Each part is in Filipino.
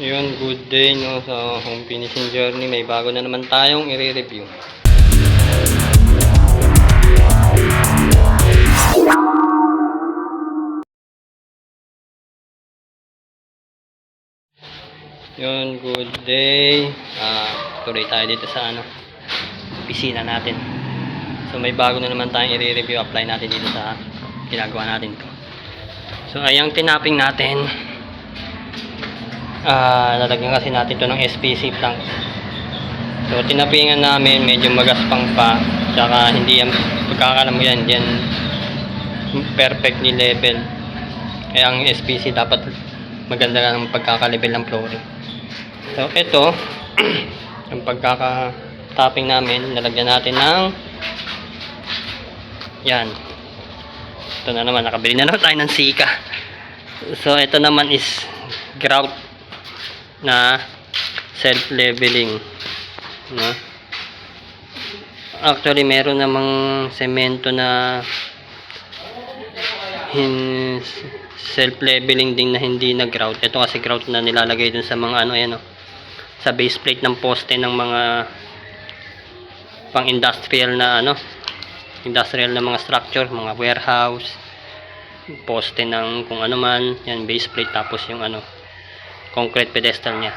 Yun, good day no sa home finishing journey. May bago na naman tayong i-review. Yun, good day. Ah, tuloy tayo dito sa ano, opisina natin. So may bago na naman tayong i-review. Apply natin dito sa ginagawa natin. So ayang tinaping natin. Ah, lalagyan kasi natin to ng SPC tank. So tinapingan namin, medyo magaspang pa. Tsaka hindi yan, pagkakalam mo yan, yan perfectly level. Kaya ang SPC dapat maganda lang ang pagkaka-level ng flooring. So ito, yung pagkaka-tapping namin, nalagyan natin ng yan. Ito na naman, nakabili na naman tayo ng sika. So ito naman is grout na self-leveling. No? Actually, meron namang semento na hin self-leveling din na hindi na grout. Ito kasi grout na nilalagay dun sa mga ano ayan oh, sa base plate ng poste ng mga pang industrial na ano industrial na mga structure, mga warehouse, poste ng kung ano man, yan base plate tapos yung ano concrete pedestal niya.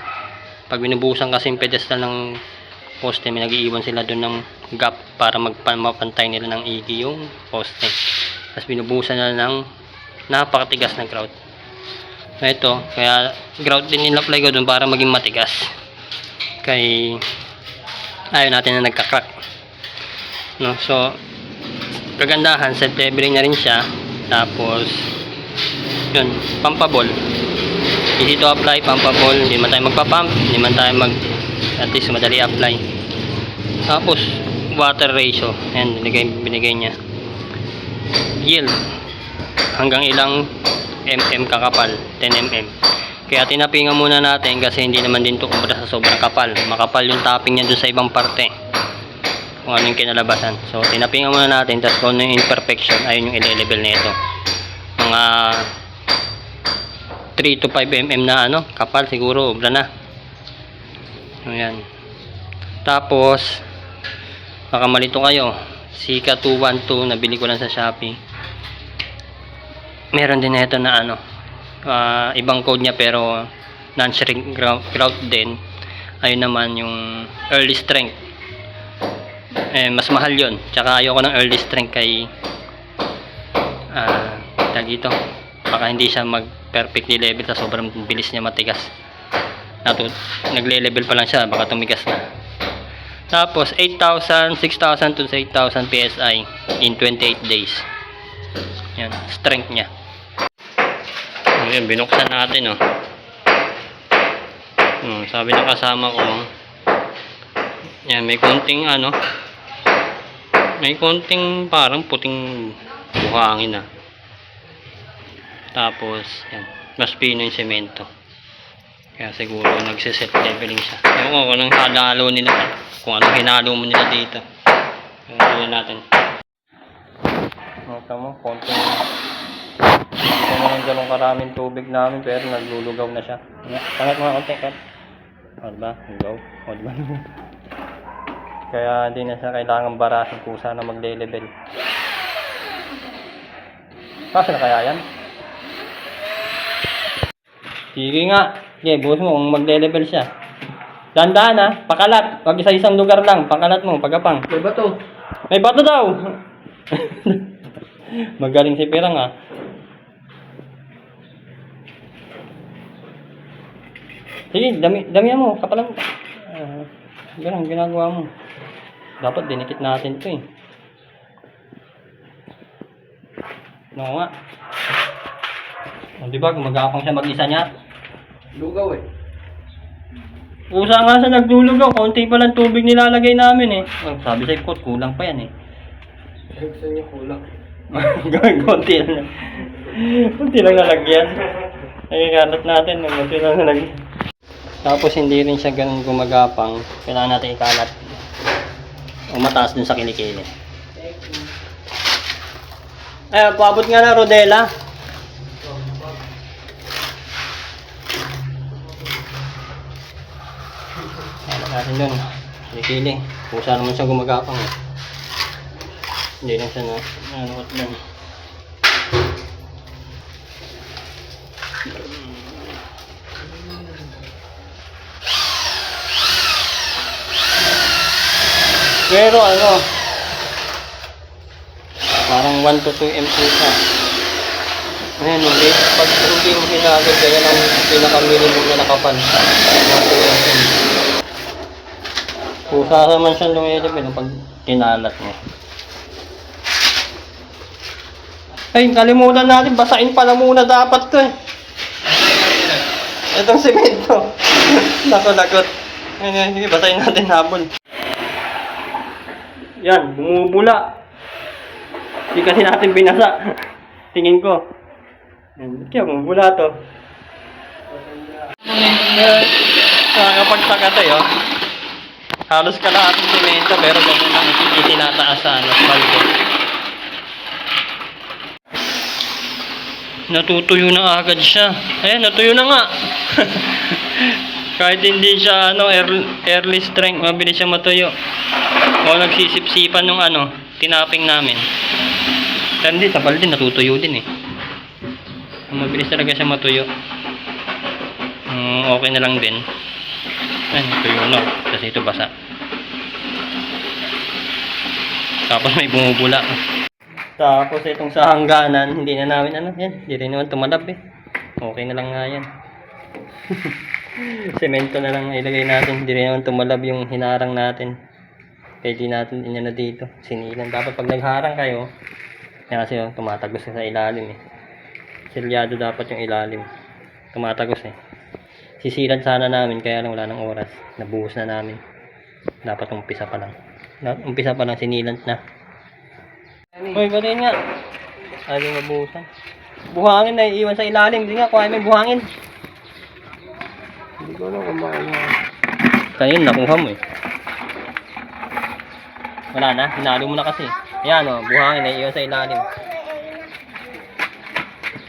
Pag binubusan kasi yung pedestal ng poste, may nag-iiwan sila doon ng gap para magpantay nila ng igi yung poste. Tapos binubusan na ng napakatigas na grout. Ito, kaya grout din nila-apply ko doon para maging matigas. Kay ayaw natin na nagka-crack. No, so kagandahan, self-leveling na rin siya. Tapos yun, pumpable. Easy to apply, pumpable. Hindi man tayo magpa-pump, hindi man tayo mag at least madali apply. Tapos water ratio, ayan, binigay, binigay niya. Yield, hanggang ilang mm kakapal, 10 mm. Kaya tinapingan muna natin kasi hindi naman din to kumpara sa sobrang kapal. Makapal yung tapping niya dun sa ibang parte. Kung ano yung kinalabasan. So, tinapingan muna natin. Tapos kung ano yung imperfection, ayun yung ile-level nito. Mga 3 to 5 mm na ano, kapal siguro, obra na. Ayan. Tapos, baka malito kayo. Sika 212, nabili ko lang sa Shopee. Meron din ito na ano, ah, ibang code niya pero non-shrink grout, din. Ayun naman yung early strength. Eh, mas mahal yon Tsaka ayoko ng early strength kay ah, tag ito. Baka hindi siya mag perfectly level sa sobrang bilis niya matigas. Nato, nagle-level pa lang siya, baka tumigas na. Tapos 8,000, 6,000 to 8,000 PSI in 28 days. Yan, strength niya. Ayan, binuksan natin oh. Hmm, sabi ng kasama ko, yan, may konting ano, may konting parang puting buhangin ah. Tapos, yan, mas pino yung semento. Kaya siguro nagsiset leveling siya. Ewan ko kung anong halalo nila, kung anong hinalo mo nila dito. Tingnan natin. Nota mo, konting hindi naman ganun karaming tubig namin pero naglulugaw na siya. Pangat mga konti, kat. O diba? Lugaw. O diba? Kaya hindi na siya kailangan barahin kung sana magle-level. Kasi na kaya yan? Sige nga. Sige, buhos mo kung magle-level siya. Dandaan ha, pakalat. Pag isa isang lugar lang, pakalat mo, pagapang. May bato. May bato daw! Magaling si Pirang ah. Sige, dami, damihan mo, kapalan mo. Uh, ganun, ginagawa mo. Dapat dinikit natin to eh. No nga. O, di ba, gumagapang siya mag-isa niya. Lugaw eh. Usa nga sa nagdulugaw, konti pa lang tubig nilalagay namin eh. Oh, sabi sa ikot, kulang pa yan eh. Gusto niya kulang. Gawin konti lang. konti lang nalagyan. Nagkakalat natin, ng konti lang nalagyan. Tapos hindi rin siya ganun gumagapang. Kailangan natin ikalat. O mataas dun sa kilikili. Eh, paabot nga na, Rodela. Andun. Nakikiling. Kung saan naman siya gumagapang. Eh. Hindi lang siya na. Ano at lang. Pero ano, parang 1 to 2 M2 siya. Ano Ayan, ulit. Pag-truging hinagod, gaya ng pinaka-minimum na nakapan. 1 to 2 M2. Kusa naman siyang lumilipin pag kinalat mo. Ay, kalimutan natin. Basain pala muna dapat to eh. Itong simento. Nako, lagot. Sige, basahin natin habol. Yan, bumubula. Hindi kasi natin binasa. Tingin ko. Yan, kaya bumubula to. Nakakapagsagatay oh. Halos kalahating semento pero ganun lang itinataas sa ano, balde. Natutuyo na agad siya. Ayan, natuyo na nga. Kahit hindi siya ano, air, early strength, mabilis siya matuyo. O nagsisipsipan ng ano, tinaping namin. Pero hindi, sa balde natutuyo din eh. Mabilis talaga siya matuyo. Mm, okay na lang din. Ay, tuyo na. Kasi ito basa. Tapos may bumubula. Tapos itong sa hangganan, hindi na namin ano, yan, hindi rin naman tumalab eh. Okay na lang nga yan. Semento na lang ilagay natin, hindi rin naman tumalab yung hinarang natin. Di natin inano dito, sinilan. Dapat pag nagharang kayo, yan kasi yung tumatagos sa ilalim eh. Silyado dapat yung ilalim. Tumatagos eh. Sisilan sana namin, kaya lang wala ng oras. Nabuhos na namin. Dapat umpisa pa lang. Umpisa pa lang, sinilant na. Uy, pati nga. Ayaw mabuhusan. Buhangin na iiwan sa ilalim. Hindi nga, kuha may buhangin. Hindi ko alam kung bakit nga. Kayo, nakuha mo eh. Wala na, hinalo mo na kasi. Ayan o, buhangin na iiwan sa ilalim.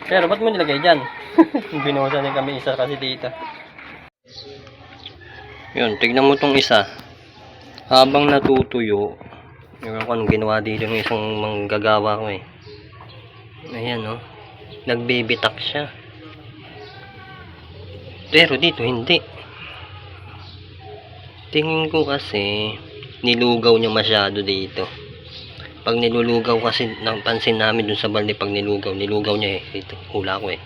Pero ba't mo nilagay dyan? Binuhusan din kami isa kasi dito. Yun, tignan mo tong isa. Habang natutuyo, yung ko anong ginawa dito ng isang manggagawa ko eh. Ayan no. Nagbibitak siya. Pero dito hindi. Tingin ko kasi nilugaw niya masyado dito. Pag nilulugaw kasi napansin namin dun sa balde pag nilugaw, nilugaw niya eh. Dito, hula ko eh.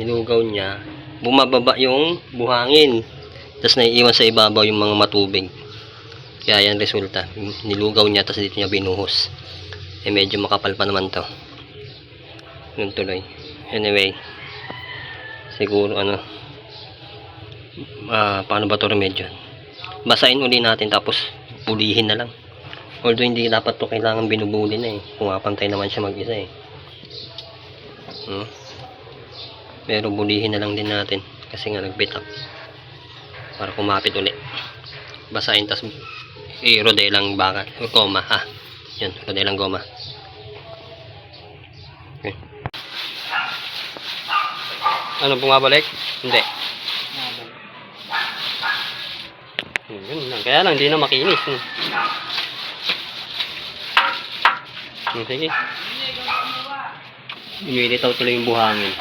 Nilugaw niya, bumababa yung buhangin. Tapos naiiwan sa ibabaw yung mga matubig. Kaya yan resulta. Nilugaw niya tapos dito niya binuhos. Eh medyo makapal pa naman to. Yun tuloy. Anyway. Siguro ano. ah paano ba to remedyo? Basahin uli natin tapos pulihin na lang. Although hindi dapat to kailangan binubuli na eh. Pumapantay naman siya mag-isa eh. Hmm? Pero bulihin na lang din natin. Kasi nga nagbitak. Para kumapit uli. Basahin tas i-rodelang bakal. Goma ha. Yun, rodelang goma. Okay. Ano bumabalik? Hindi. Yun lang. Kaya lang, hindi na makinis. Hmm. Hmm, sige. Lumilitaw tuloy yung buhangin.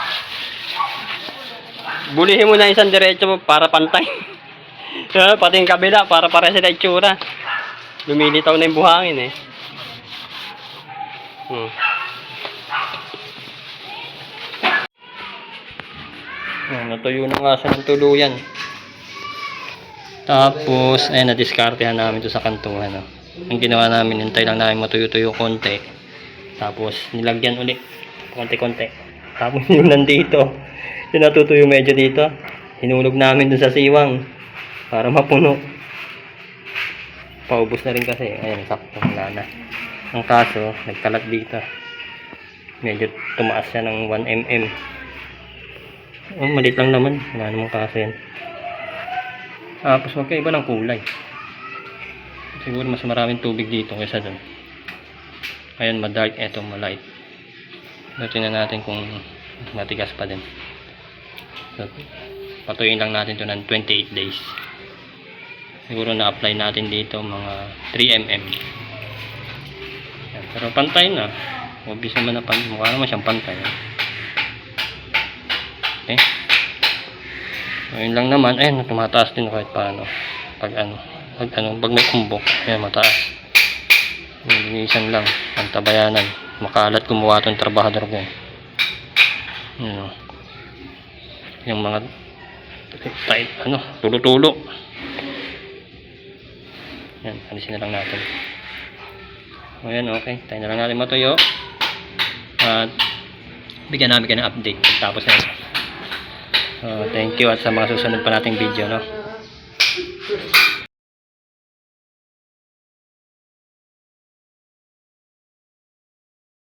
Bulihin mo na isang diretso para pantay. Ah, Pati yung kabila para pare sila itsura. Lumilitaw na yung buhangin eh. Hmm. Oh, natuyo na nga siya ng tuluyan. Tapos, ayun, na-discartehan namin to sa kantuhan. No? Ang ginawa namin, hintay lang namin matuyo-tuyo konti. Tapos, nilagyan ulit. Konti-konti. Tapos, yung nandito, yung natutuyo medyo dito, hinulog namin dun sa siwang para mapuno. Paubos na rin kasi. Ayun, sakto. Wala na. Ang kaso, nagkalat dito. Medyo tumaas siya ng 1 mm. Oh, malit lang naman. Wala namang kaso yan. Tapos magkaiba ng kulay. Siguro mas maraming tubig dito kaysa doon. Ayan, ma-dark. Eto, ma-light. So, tingnan natin kung matigas pa din. So, patuyin lang natin to ng 28 days. Siguro na-apply natin dito mga 3 mm Yan, pero pantay na. Obvious naman na pantay mukha naman siyang pantay. Okay. Ayun lang naman. Ayun tumataas din kahit paano. Pag ano pag ano pag may kumbok. Ayan mataas. Nilinisan lang. Ang tabayanan. Makalat gumawa tong trabahador ko. Yun o. yung mga tight ano tulo-tulo yan alisin na lang natin. O yan okay. Tayo na lang natin matuyo. At bigyan namin kayo ng update. Tapos na. So, thank you at sa mga susunod pa nating video no